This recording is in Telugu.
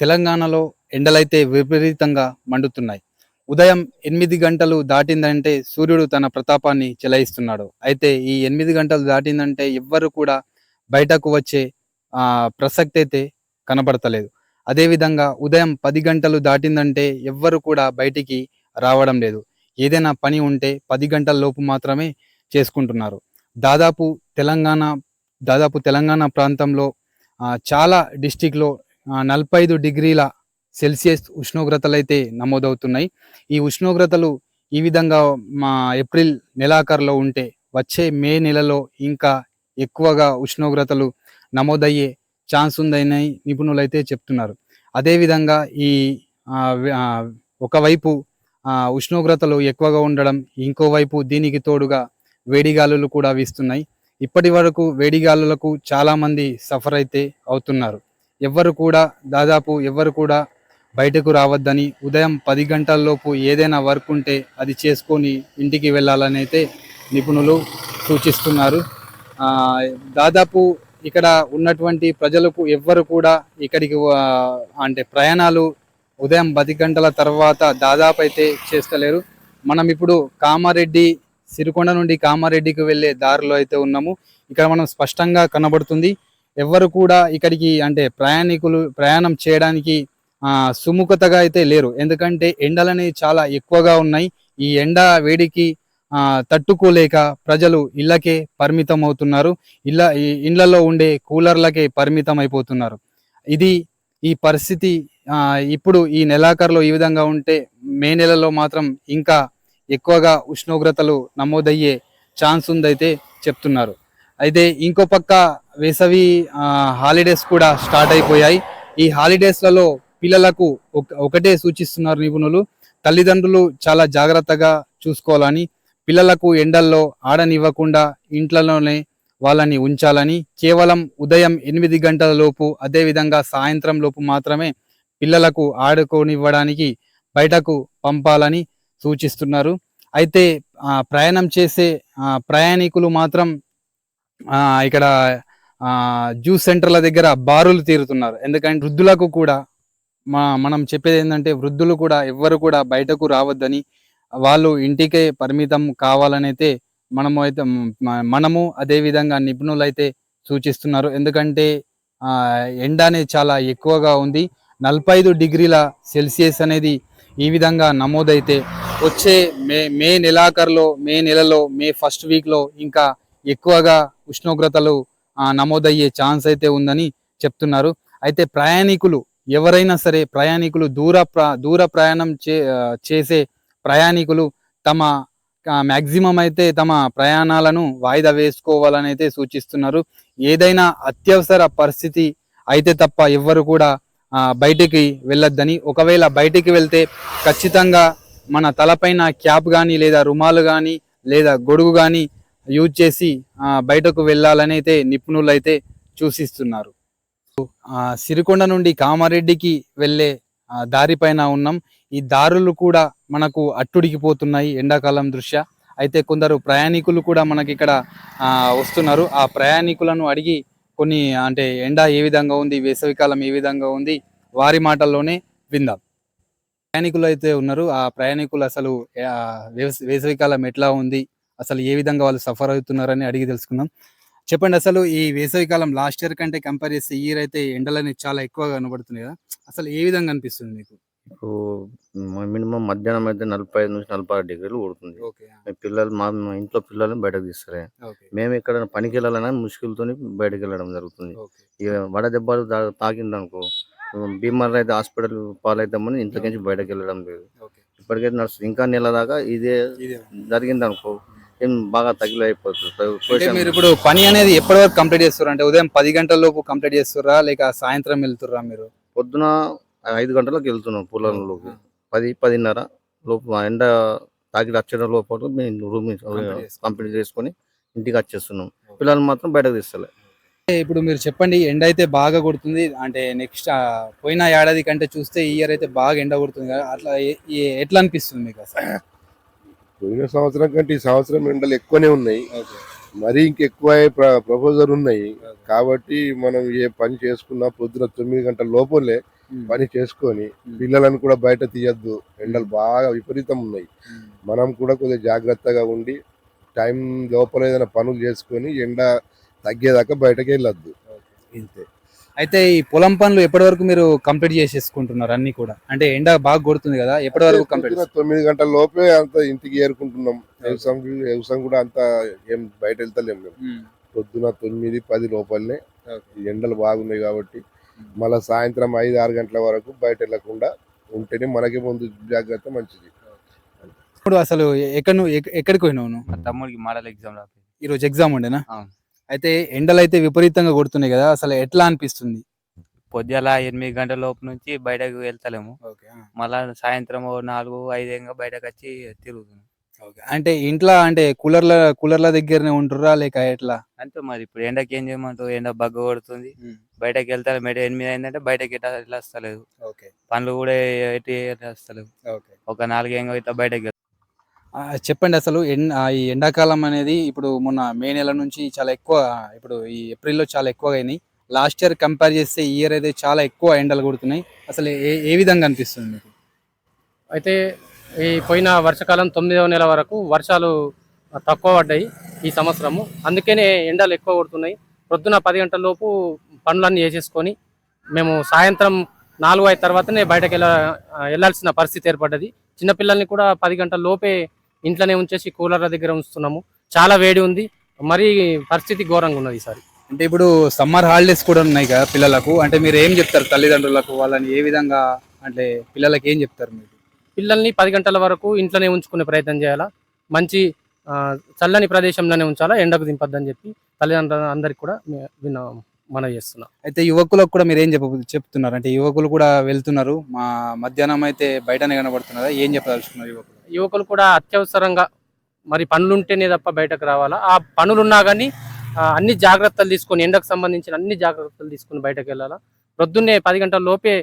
తెలంగాణలో ఎండలైతే విపరీతంగా మండుతున్నాయి. ఉదయం ఎనిమిది గంటలు దాటిందంటే సూర్యుడు తన ప్రతాపాన్ని చెలాయిస్తున్నాడు. అయితే ఈ ఎనిమిది గంటలు దాటిందంటే ఎవ్వరు కూడా బయటకు వచ్చే ప్రసక్తి అయితే కనబడతలేదు. అదేవిధంగా ఉదయం పది గంటలు దాటిందంటే ఎవ్వరు కూడా బయటికి రావడం లేదు. ఏదైనా పని ఉంటే పది గంటల లోపు మాత్రమే చేసుకుంటున్నారు. దాదాపు తెలంగాణ దాదాపు తెలంగాణ ప్రాంతంలో చాలా డిస్టిక్లో నలభై ఐదు డిగ్రీల సెల్సియస్ ఉష్ణోగ్రతలు అయితే నమోదవుతున్నాయి. ఈ ఉష్ణోగ్రతలు ఈ విధంగా మా ఏప్రిల్ నెలాఖరులో ఉంటే వచ్చే మే నెలలో ఇంకా ఎక్కువగా ఉష్ణోగ్రతలు నమోదయ్యే ఛాన్స్ ఉందని నిపుణులు అయితే చెప్తున్నారు అదేవిధంగా ఈ ఒకవైపు ఉష్ణోగ్రతలు ఎక్కువగా ఉండడం ఇంకోవైపు దీనికి తోడుగా వేడిగాలులు కూడా వీస్తున్నాయి. ఇప్పటి వరకు వేడిగాలులకు చాలామంది సఫర్ అయితే అవుతున్నారు. ఎవ్వరు కూడా దాదాపు ఎవ్వరు కూడా బయటకు రావద్దని ఉదయం పది గంటల్లోపు ఏదైనా వర్క్ ఉంటే అది చేసుకొని ఇంటికి వెళ్ళాలని అయితే నిపుణులు సూచిస్తున్నారు. దాదాపు ఇక్కడ ఉన్నటువంటి ప్రజలకు ఎవ్వరు కూడా ఇక్కడికి అంటే ప్రయాణాలు ఉదయం పది గంటల తర్వాత దాదాపు అయితే చేస్తలేరు. మనం ఇప్పుడు కామారెడ్డి సిరికొండ నుండి కామారెడ్డికి వెళ్ళే దారిలో అయితే ఉన్నాము. ఇక్కడ మనం స్పష్టంగా కనబడుతుంది. ఎవ్వరు కూడా ఇక్కడికి అంటే ప్రయాణికులు ప్రయాణం చేయడానికి సుముఖతగా అయితే లేరు. ఎందుకంటే ఎండలనేవి చాలా ఎక్కువగా ఉన్నాయి. ఈ ఎండ వేడికి తట్టుకోలేక ప్రజలు ఇళ్ళకే పరిమితం అవుతున్నారు ఇళ్ళ ఈ ఇండ్లలో ఉండే కూలర్లకే పరిమితం అయిపోతున్నారు ఇది ఈ పరిస్థితి ఇప్పుడు ఈ నెలాఖరులో ఈ విధంగా ఉంటే మే నెలలో మాత్రం ఇంకా ఎక్కువగా ఉష్ణోగ్రతలు నమోదయ్యే ఛాన్స్ ఉందైతే చెప్తున్నారు. అయితే ఇంకో పక్క వేసవి హాలిడేస్ కూడా స్టార్ట్ అయిపోయాయి. ఈ హాలిడేస్లలో పిల్లలకు ఒక- ఒకటే సూచిస్తున్నారు నిపుణులు. తల్లిదండ్రులు చాలా జాగ్రత్తగా చూసుకోవాలని పిల్లలకు ఎండల్లో ఆడనివ్వకుండా ఇంట్లోనే వాళ్ళని ఉంచాలని కేవలం ఉదయం ఎనిమిది గంటల లోపు అదేవిధంగా సాయంత్రం లోపు మాత్రమే పిల్లలకు ఆడుకోనివ్వడానికి బయటకు పంపాలని సూచిస్తున్నారు. అయితే ప్రయాణం చేసే ప్రయాణికులు మాత్రం ఇక్కడ జ్యూస్ సెంటర్ల దగ్గర బారులు తీరుతున్నారు. ఎందుకంటే వృద్ధులకు కూడా మా మనం చెప్పేది ఏంటంటే వృద్ధులు కూడా ఎవ్వరు కూడా బయటకు రావద్దని వాళ్ళు ఇంటికే పరిమితం కావాలనైతే మనము అయితే మనము అదేవిధంగా నిపుణులు అయితే సూచిస్తున్నారు. ఎందుకంటే ఎండ అనేది చాలా ఎక్కువగా ఉంది. నలభై ఐదు డిగ్రీల సెల్సియస్ అనేది ఈ విధంగా నమోదైతే వచ్చే మే మే నెలాఖరులో మే నెలలో మే ఫస్ట్ వీక్లో ఇంకా ఎక్కువగా ఉష్ణోగ్రతలు నమోదయ్యే ఛాన్స్ అయితే ఉందని చెప్తున్నారు. అయితే ప్రయాణికులు ఎవరైనా సరే ప్రయాణికులు దూర ప్ర దూర ప్రయాణం చే చేసే ప్రయాణికులు తమ మ్యాక్సిమం అయితే తమ ప్రయాణాలను వాయిదా వేసుకోవాలని అయితే సూచిస్తున్నారు. ఏదైనా అత్యవసర పరిస్థితి అయితే తప్ప ఎవ్వరు కూడా బయటికి వెళ్ళొద్దని. ఒకవేళ బయటికి వెళ్తే ఖచ్చితంగా మన తలపైన క్యాప్ కానీ లేదా రుమాలు కానీ లేదా గొడుగు కానీ యూజ్ చేసి ఆ, బయటకు వెళ్ళాలని అయితే నిపుణులు అయితే సూచిస్తున్నారు ఆ, సిరికొండ నుండి కామారెడ్డికి వెళ్ళే ఆ, దారిపైన ఉన్నాం. ఈ దారులు కూడా మనకు అట్టుడికిపోతున్నాయి ఎండాకాలం దృష్ట్యా. అయితే కొందరు ప్రయాణికులు కూడా మనకి ఇక్కడ ఆ, వస్తున్నారు. ఆ ప్రయాణికులను అడిగి కొన్ని అంటే ఎండ ఏ విధంగా ఉంది వేసవికాలం ఏ విధంగా ఉంది వారి మాటల్లోనే విందాం. ప్రయాణికులు అయితే ఉన్నారు. ఆ ప్రయాణికులు అసలు వేసవికాలం ఎట్లా ఉంది అసలు ఏ విధంగా వాళ్ళు సఫర్ అవుతున్నారని అడిగి తెలుసుకుందాం. చెప్పండి అసలు ఈ వేసవికాలం లాస్ట్ ఇయర్ కంటే కంపేర్ చేస్తే ఈ ఇయర్ అయితే ఎండలని చాలా ఎక్కువగా కనబడుతున్నాయి కదా. అసలు ఏ విధంగా అనిపిస్తుంది మీకు? ఇప్పుడు మినిమం మధ్యాహ్నం అయితే నలభై ఐదు నుంచి నలభై ఆరు డిగ్రీలు మీ పిల్లలు మా ఇంట్లో పిల్లల్ని బయటకు తీస్తారు. మేము ఇక్కడ పనికి వెళ్ళాలన్నా ముష్కిలతో బయటకు వెళ్ళడం జరుగుతుంది. ఇక వడ దెబ్బలు తాకిందనుకో బీమార్లు అయితే హాస్పిటల్ పాలైతామని ఇంట్లో నుంచి బయటకు వెళ్ళడం లేదు. ఇప్పటికైతే నడుస్తుంది. ఇంకా నెల దాకా ఇదే ఇదే. జరిగింది అనుకో ఏం బాగా తగిలి అయిపోతుంది మీరు ఇప్పుడు పని అనేది ఎప్పటి వరకు కంప్లీట్ చేస్తారా అంటే ఉదయం పది గంటల లోపు కంప్లీట్ చేస్తారా లేక సాయంత్రం వెళ్తుర్రా మీరు? పొద్దున ఐదు గంటలకు వెళ్తున్నాం పొలంలోకి పది పదిన్నర లోపు ఎండ తాకి వచ్చే లోపల మేము రూమ్. కంప్లీట్ చేసుకొని ఇంటికి వచ్చేస్తున్నాం. పిల్లలు మాత్రం బయటకు తీస్తలే. ఇప్పుడు మీరు చెప్పండి ఎండ అయితే బాగా కొడుతుంది. అంటే నెక్స్ట్ పోయిన ఏడాది కంటే చూస్తే ఈ ఇయర్ అయితే బాగా ఎండ కొడుతుంది కదా. అట్లా ఎట్లా అనిపిస్తుంది మీకు అసలు? పోయిన సంవత్సరం కంటే ఈ సంవత్సరం ఎండలు ఎక్కువనే ఉన్నాయి. మరీ ఇంకెక్కువ ప్రపోజల్ ఉన్నాయి. కాబట్టి మనం ఏ పని చేసుకున్నా పొద్దున తొమ్మిది గంటల లోపలే పని చేసుకొని పిల్లలను కూడా బయట తీయద్దు. ఎండలు బాగా విపరీతం ఉన్నాయి. మనం కూడా కొద్దిగా జాగ్రత్తగా ఉండి టైం లోపల ఏదైనా పనులు చేసుకొని ఎండ తగ్గేదాకా బయటకు వెళ్ళొద్దు ఇంతే. అయితే ఈ పొలం పనులు ఎప్పటి వరకు మీరు కంప్లీట్ చేసేసుకుంటున్నారు? అన్ని కూడా. అంటే ఎండ బాగా కొడుతుంది కదా ఎప్పటి వరకు కంప్లీట్ తొమ్మిది గంటల లోపే అంత ఇంటికి ఏరుకుంటున్నాం. వ్యవసాయం వ్యవసాయం కూడా అంత ఏం బయట వెళ్తలేం మేము. పొద్దున తొమ్మిది పది లోపలనే ఈ ఎండలు బాగున్నాయి కాబట్టి మళ్ళా సాయంత్రం ఐదు ఆరు గంటల వరకు బయట వెళ్ళకుండా ఉంటేనే మనకి ముందు జాగ్రత్త మంచిది. ఇప్పుడు అసలు ఎక్కడ నువ్వు ఎక్క- ఎక్కడికి పోయినావు నువ్వు? తమ్ముడికి మోడల్ ఎగ్జామ్ రాపి ఈ రోజు ఎగ్జామ్ ఉండేనా. అయితే ఎండలు అయితే విపరీతంగా కొడుతున్నాయి కదా అసలు ఎట్లా అనిపిస్తుంది? పొద్దుల ఎనిమిది గంటల లోపు నుంచి బయటకు వెళ్తలేము. మళ్ళా సాయంత్రం నాలుగు ఐదేగా బయటకు వచ్చి తిరుగుతున్నాం. అంటే ఇంట్లో అంటే కూలర్ల కూలర్ల దగ్గరనే ఉంటుర్రా లేక ఎట్లా? అంతే మరి ఇప్పుడు ఎండకి ఏం చేయమంటావు? ఎండ బగ్గ కొడుతుంది. బయటకి వెళ్తా మేడ ఎనిమిది అయిందంటే బయటకి ఎట్లా వస్తలేదు. పనులు కూడా ఎటు ఎట్లా వస్తలేవు. ఓకే. ఒక నాలుగేంగా ఇట్లా బయటకి చెప్పండి అసలు ఎన్ ఈ ఎండాకాలం అనేది ఇప్పుడు మొన్న మే నెల నుంచి చాలా ఎక్కువ ఇప్పుడు ఈ ఏప్రిల్లో చాలా ఎక్కువగా అయినాయి. లాస్ట్ ఇయర్ కంపేర్ చేస్తే ఈ ఇయర్ అయితే చాలా ఎక్కువ ఎండలు కొడుతున్నాయి. అసలు ఏ ఏ విధంగా అనిపిస్తుంది మీకు? అయితే ఈ పోయిన వర్షాకాలం తొమ్మిదవ నెల వరకు వర్షాలు తక్కువ పడ్డాయి ఈ సంవత్సరము. అందుకనే ఎండలు ఎక్కువ కొడుతున్నాయి. ప్రొద్దున పది గంటల లోపు పనులన్నీ చేసేసుకొని మేము సాయంత్రం నాలుగు అయిన తర్వాతనే బయటకు వెళ్ళ వెళ్ళాల్సిన పరిస్థితి ఏర్పడ్డది. చిన్నపిల్లల్ని కూడా పది గంటల లోపే ఇంట్లోనే ఉంచేసి కూలర్ల దగ్గర ఉంచుతున్నాము. చాలా వేడి ఉంది. మరీ పరిస్థితి ఘోరంగా ఉన్నది ఈసారి. అంటే ఇప్పుడు సమ్మర్ హాలిడేస్ కూడా ఉన్నాయి కదా పిల్లలకు. అంటే మీరు ఏం చెప్తారు తల్లిదండ్రులకు? వాళ్ళని ఏ విధంగా అంటే పిల్లలకి ఏం చెప్తారు మీరు? పిల్లల్ని పది గంటల వరకు ఇంట్లోనే ఉంచుకునే ప్రయత్నం చేయాలా? మంచి చల్లని ప్రదేశంలోనే ఉంచాలా? ఎండకు దింపొద్దని చెప్పి తల్లిదండ్రులు అందరికి కూడా విన్న మనం చేస్తున్నాం. అయితే యువకులకు కూడా మీరు ఏం చెప్ప చెప్తున్నారు? అంటే యువకులు కూడా వెళ్తున్నారు. మా మధ్యాహ్నం అయితే బయటనే కనబడుతున్నారా ఏం చెప్పదలుచుకున్నారు యువకులు? యువకులు కూడా అత్యవసరంగా మరి పనులుంటేనే తప్ప బయటకు రావాలా? ఆ పనులున్నా కానీ అన్ని జాగ్రత్తలు తీసుకొని ఎండకు సంబంధించిన అన్ని జాగ్రత్తలు తీసుకొని బయటకు వెళ్ళాలా? ప్రొద్దున్నే పది గంటల లోపే